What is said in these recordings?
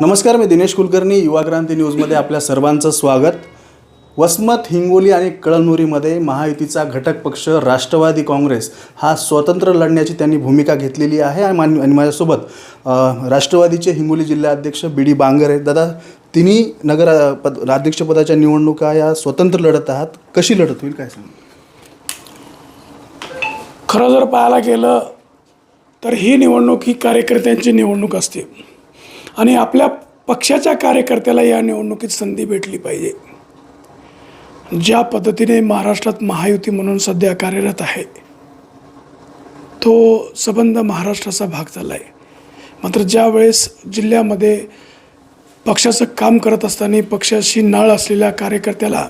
नमस्कार मी दिनेश कुलकर्णी युवा क्रांती न्यूजमध्ये आपल्या सर्वांचं स्वागत. वसमत हिंगोली आणि कळमनुरीमध्ये महायुतीचा घटक पक्ष राष्ट्रवादी काँग्रेस हा स्वतंत्र लढण्याची त्यांनी भूमिका घेतलेली आहे आणि मान आणि माझ्यासोबत राष्ट्रवादीचे हिंगोली जिल्हाध्यक्ष बी डी बांगर. आहेत दादा तिन्ही नगर पद अध्यक्षपदाच्या निवडणुका या स्वतंत्र लढत आहात. कशी लढत होईल काय सांग खरं जर पाहायला गेलं तर ही निवडणूक ही कार्यकर्त्यांची निवडणूक असते. आणि आपल्या पक्षाच्या कार्यकर्त्याला या निवडणुकीत संधी भेटली पाहिजे. ज्या पद्धतीने महाराष्ट्रात महायुती म्हणून सध्या कार्यरत आहे तो संबंध महाराष्ट्राचा भाग झाला आहे मात्र ज्यावेळेस जिल्ह्यामध्ये पक्षाचं काम करत असताना पक्षाशी नाळ असलेल्या कार्यकर्त्याला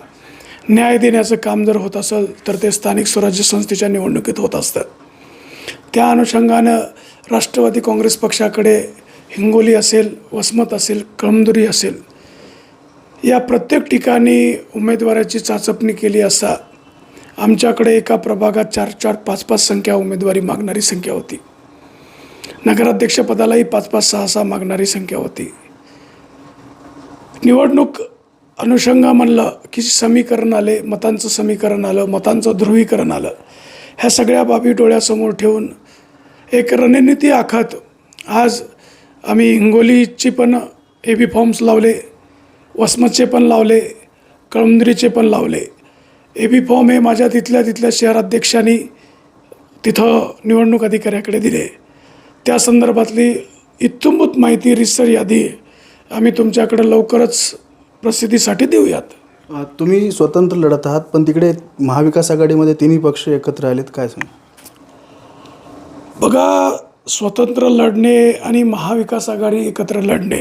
न्याय देण्याचं काम जर होत असेल तर ते स्थानिक स्वराज्य संस्थेच्या निवडणुकीत होत असतं त्या अनुषंगानं राष्ट्रवादी काँग्रेस पक्षाकडे हिंगोली असेल वसमत असेल कळमदुरी असेल या प्रत्येक ठिकाणी उमेदवाराची चाचपणी केली असता आमच्याकडे एका प्रभागात चार चार पाच पाच संख्या उमेदवारी मागणारी संख्या होती. नगराध्यक्षपदालाही पाच पाच सहा सहा मागणारी संख्या होती. निवडणूक अनुषंगा म्हणलं की समीकरण आले मतांचं समीकरण आलं मतांचं ध्रुवीकरण आलं ह्या सगळ्या बाबी डोळ्यासमोर ठेवून एक रणनीती आखत आज आम्ही हिंगोलीची पण ए बी फॉर्म्स लावले वसमतचे पण लावले कळमनुरीचे पण लावले. ए बी फॉर्म हे माझ्या तिथल्या तिथल्या शहराध्यक्षांनी तिथं निवडणूक अधिकाऱ्याकडे दिले. त्या संदर्भातली इत्तुंबूत माहिती रिसर यादी आम्ही तुमच्याकडे लवकरच प्रसिद्धीसाठी देऊयात. तुम्ही स्वतंत्र लढत आहात पण तिकडे महाविकास आघाडीमध्ये तिन्ही पक्ष एकत्र आलेत काय सांग बघा स्वतंत्र लढणे आणि महाविकास आघाडी एकत्र लढणे.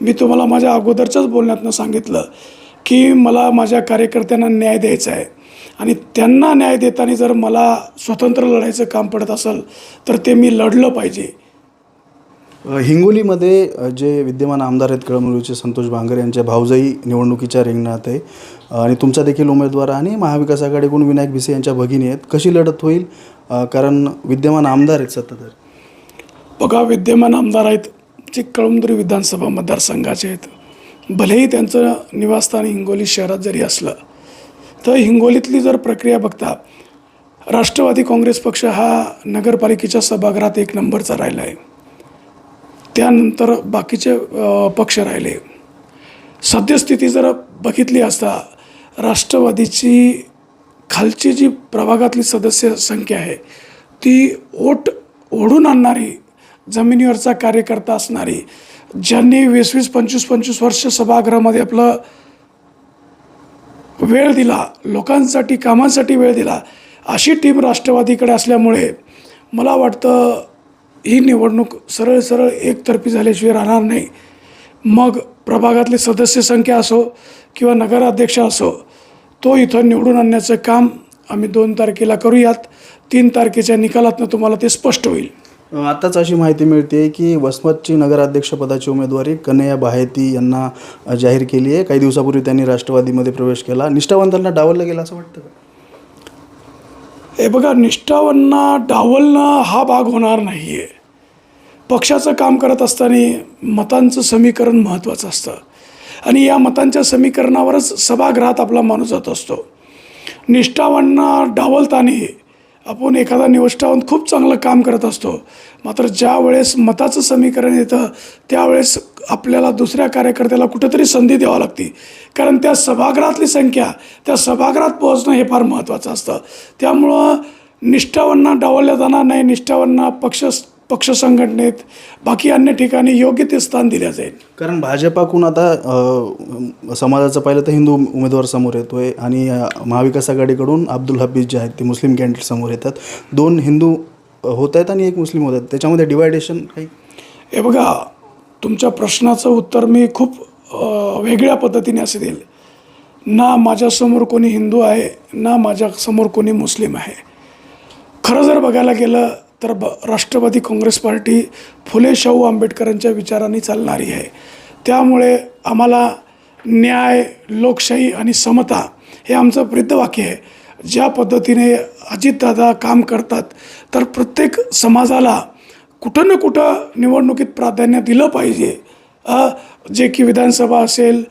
मी तुम्हाला माझ्या अगोदरच्याच बोलण्यातनं सांगितलं की मला माझ्या कार्यकर्त्यांना न्याय द्यायचा आहे. आणि त्यांना न्याय देताना जर मला स्वतंत्र लढायचं काम पडत असेल तर ते मी लढलं पाहिजे. हिंगोलीमध्ये जे विद्यमान आमदार आहेत कळमनुरीचे संतोष भांगर यांच्या भाऊजाई निवडणुकीच्या रिंगणात आहे. आणि तुमचा देखील उमेदवार आणि महाविकास आघाडीकडून विनायक भिसे यांच्या भगिनी आहेत. कशी लढत होईल? कारण विद्यमान आमदार आहेत सत्ताधारी बघा विद्यमान आमदार आहेत जे कळमनुरी विधानसभा मतदारसंघाचे आहेत. भलेही त्यांचं निवासस्थान हिंगोली शहरात जरी असलं तर हिंगोलीतली जर प्रक्रिया बघता राष्ट्रवादी काँग्रेस पक्ष हा नगरपालिकेच्या सभागृहात एक नंबरचा राहिला आहे. त्यानंतर बाकीचे पक्ष राहिले. सद्यस्थिती जर बघितली असता राष्ट्रवादीची खालची जी प्रभागातली सदस्य संख्या आहे ती ओट ओढून आणणारी जमिनीवरचा कार्यकर्ता असणारी ज्यांनी वीस वीस पंचवीस पंचवीस वर्ष सभागृहामध्ये आपलं वेळ दिला लोकांसाठी कामांसाठी वेळ दिला अशी टीम राष्ट्रवादीकडे असल्यामुळे मला वाटतं ही निवडणूक सरळ सरळ एकतर्फी झाल्याशिवाय राहणार नाही. मग प्रभागातले सदस्य संख्या असो किंवा नगराध्यक्ष असो तो इथं निवडून आणण्याचं काम आम्ही दोन तारखेला करूयात. तीन तारखेच्या निकालातनं तुम्हाला ते स्पष्ट होईल. आत्ताच अशी माहिती मिळते की वसमतची नगराध्यक्षपदाची उमेदवारी कन्हैया बाहेती यांना जाहीर केली आहे. काही दिवसापूर्वी त्यांनी राष्ट्रवादीमध्ये प्रवेश केला. निष्ठावंतांना डावललं गेलं असं वाटतं का? हे बघा निष्ठावांना डावलणं हा भाग होणार नाही आहे पक्षाचं काम करत असताना मतांचं समीकरण महत्त्वाचं असतं. आणि या मतांच्या समीकरणावरच सभागृहात आपला माणूस जात असतो. निष्ठावांना डावलताना आपण एखादा निष्ठावंत खूप चांगलं काम करत असतो. मात्र ज्या वेळेस मताचं समीकरण येतं त्यावेळेस आपल्याला दुसऱ्या कार्यकर्त्याला कुठेतरी संधी द्यावी लागते. कारण त्या सभागृहातली संख्या त्या सभागृहात पोहोचणं हे फार महत्त्वाचं असतं. त्यामुळं निष्ठावांना डावलल्या जाणार नाही निष्ठावांना पक्ष पक्ष संघटनेत बाकी अन्य ठिकाणी योग्य ते स्थान दिलं जाईल. कारण भाजपाकडून आता अ, समाजाचं पाहिलं तर हिंदू उमेदवार समोर येतोय आणि अ, महाविकास आघाडीकडून अब्दुल हफीज जे आहेत ते मुस्लिम कॅन्डिडेट समोर येतात. दोन हिंदू अ, होत आहेत आणि एक मुस्लिम होत आहेत. त्याच्यामध्ये डिवायडेशन काही? हे बघा तुमच्या प्रश्नाचं उत्तर मी खूप अ, वेगळ्या पद्धतीने असे देईल. ना माझ्यासमोर कोणी हिंदू आहे ना माझ्यासमोर कोणी मुस्लिम आहे. खरं जर बघायला गेलं तर ब राष्ट्रवादी काँग्रेस पार्टी फुले शाहू आंबेडकरांच्या विचारांनी चालणारी आहे. त्यामुळे आम्हाला न्याय लोकशाही आणि समता हे आमचं प्रिद्धवाक्य आहे. ज्या पद्धतीने अजितदादा काम करतात तर प्रत्येक समाजाला कुठं ना कुठं निवडणुकीत प्राधान्य दिलं पाहिजे. जे की विधानसभा असेल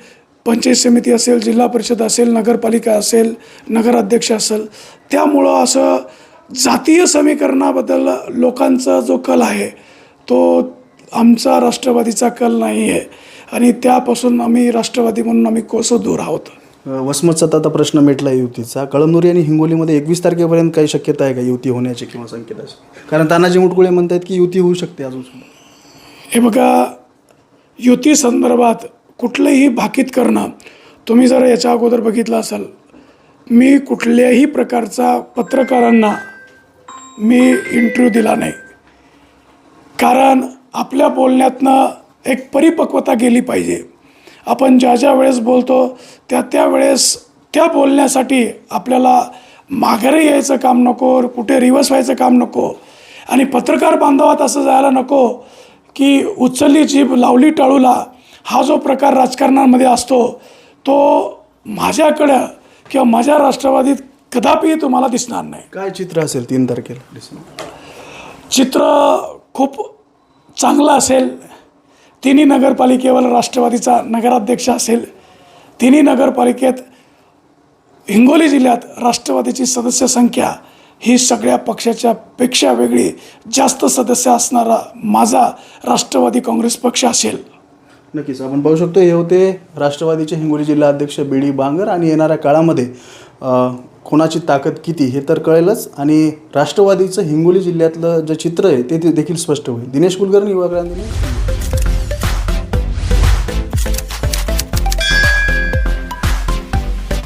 पंचायत समिती असेल जिल्हा परिषद असेल नगरपालिका असेल नगराध्यक्ष असेल. त्यामुळं असं जातीय समीकरणाबद्दल लोकांचा जो कल आहे तो आमचा राष्ट्रवादीचा कल नाही आहे आणि त्यापासून आम्ही राष्ट्रवादी म्हणून आम्ही कोसं दूर आहोत? वसमतचा आता प्रश्न मिटला युतीचा. कळमनुरी आणि हिंगोलीमध्ये एकवीस तारखेपर्यंत काही शक्यता आहे का युती होण्याची किंवा संकेताची? कारण तानाजी मुटकुळे म्हणतात की युती होऊ शकते अजून सुद्धा. हे बघा युती संदर्भात कुठलंही भाकीत करणं तुम्ही जर याच्या अगोदर बघितलं असाल मी कुठल्याही प्रकारचा पत्रकारांना मी इंटरव्ह्यू दिला नाही. कारण आपल्या बोलण्यातनं एक परिपक्वता गेली पाहिजे. आपण ज्या ज्या वेळेस बोलतो त्या त्या वेळेस त्या बोलण्यासाठी आपल्याला माघारी यायचं काम नको कुठे रिवर्स व्हायचं काम नको आणि पत्रकार बांधवात असं जायला नको की उचलली जीभ लावली टाळूला हा जो प्रकार राजकारणामध्ये असतो तो माझ्याकडं किंवा माझ्या राष्ट्रवादीत कदापि तुम्हाला दिसणार नाही. काय चित्र असेल तीन तारखेला? डिसेंबर चित्र खूप चांगलं असेल. तिन्ही नगरपालिकेवर राष्ट्रवादीचा नगराध्यक्ष असेल. तिन्ही नगरपालिकेत हिंगोली जिल्ह्यात राष्ट्रवादीची सदस्य संख्या ही सगळ्या पक्षाच्या पेक्षा वेगळी. जास्त सदस्य असणारा माझा राष्ट्रवादी काँग्रेस पक्ष असेल. नक्कीच. आपण पाहू शकतो हे होते राष्ट्रवादीचे हिंगोली जिल्हा अध्यक्ष बी डी बांगर आणि येणाऱ्या काळामध्ये कोणाची ताकद किती हे तर कळेलच. आणि राष्ट्रवादीचं हिंगोली जिल्ह्यातलं जे चित्र आहे ते ते देखील स्पष्ट होईल. दिनेश कुलकर्णी युवा क्रांती